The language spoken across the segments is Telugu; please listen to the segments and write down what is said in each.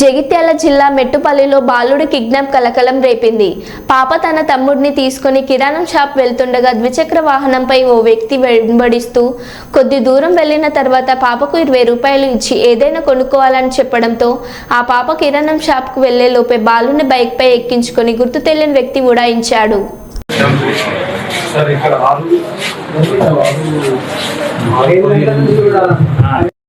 జగిత్యాల జిల్లా మెట్టుపల్లిలో బాలుడి కిడ్నాప్ కలకలం రేపింది. పాప తన తమ్ముడిని తీసుకుని కిరాణం షాప్ వెళ్తుండగా ద్విచక్ర వాహనంపై ఓ వ్యక్తి వెంబడిస్తూ కొద్ది దూరం వెళ్ళిన తర్వాత పాపకు ఇరవై రూపాయలు ఇచ్చి ఏదైనా కొనుక్కోవాలని చెప్పడంతో ఆ పాప కిరాణం షాప్కు వెళ్ళే లోపే బాలుని బైక్పై ఎక్కించుకొని గుర్తు తెలియని వ్యక్తి ఉడాయించాడు. సార్ ఇక్కడ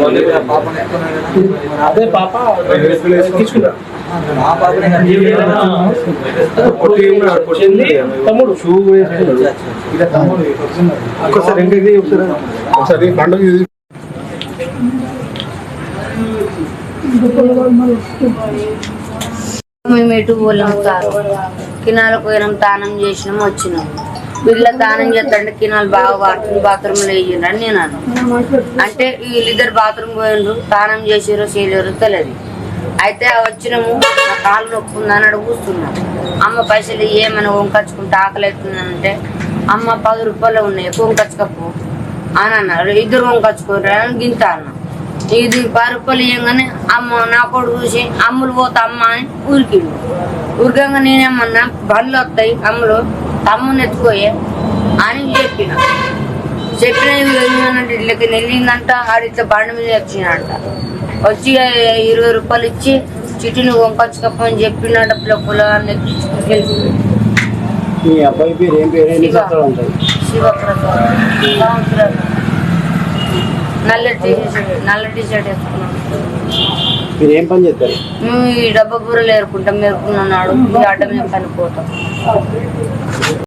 కదా. అదే పాప కదా. తమ్ముడు. షూ ఒకసారి ఒకసారి పండుగ ఇది మేము ఎటు పోలేం సార్ కినాలకు పోయినాం తానం చేసినాం వచ్చినాం. వీళ్ళ దానం చేస్తాంటే కినాలు బాగా బాత్రూమ్ బాత్రూంలో వేయండి అని నేను అన్నాను అంటే వీళ్ళిద్దరు బాత్రూమ్ పోయిండ్రు దానం చేసారు చేయలేరు తెలియదు అయితే వచ్చినాము నా కాళ్ళు నొప్పి ఉందని అడుగు అమ్మ పైసలు ఏమైనా వంకచ్చుకుంటే ఆకలి అవుతుందంటే అమ్మ పది రూపాయలు ఉన్నాయి వంకచ్చుకపో అని అన్నారు ఇద్దరు వంకచ్చుకోరు అని గింత అన్నా. ఇది పది రూపాయలు ఇవ్వగానే అమ్మ నా కొడుకు చూసి అమ్ములు పోతా అమ్మ అని ఊరికిండు ఊరికంగా నేనేమన్నా బండ్లు వస్తాయి అమ్ములు. తమ్ముని ఎత్తుకోయే అని చెప్పిన. చెప్పిన ఏంటంటే ఇట్లకి వెళ్ళిందంట ఆడ ఇట్లా బండి మీద వచ్చిందంట. వచ్చి ఇరవై రూపాయలు ఇచ్చి మీ అబ్బాయి పేరు ఏం పేరు ఎన్ని సంవత్సరాలు ఉంటాయి శివప్రసాద్. నల్ల టీ నల్ల టీ షర్ట్ వేసుకున్నాం మీరు ఏం పని చేస్తారు? మేము ఈ డబ్బా బూరలు ఏరుకుంటాం మేరుకున్నాడు ఈ అడ్డ మేము పనిపోతాం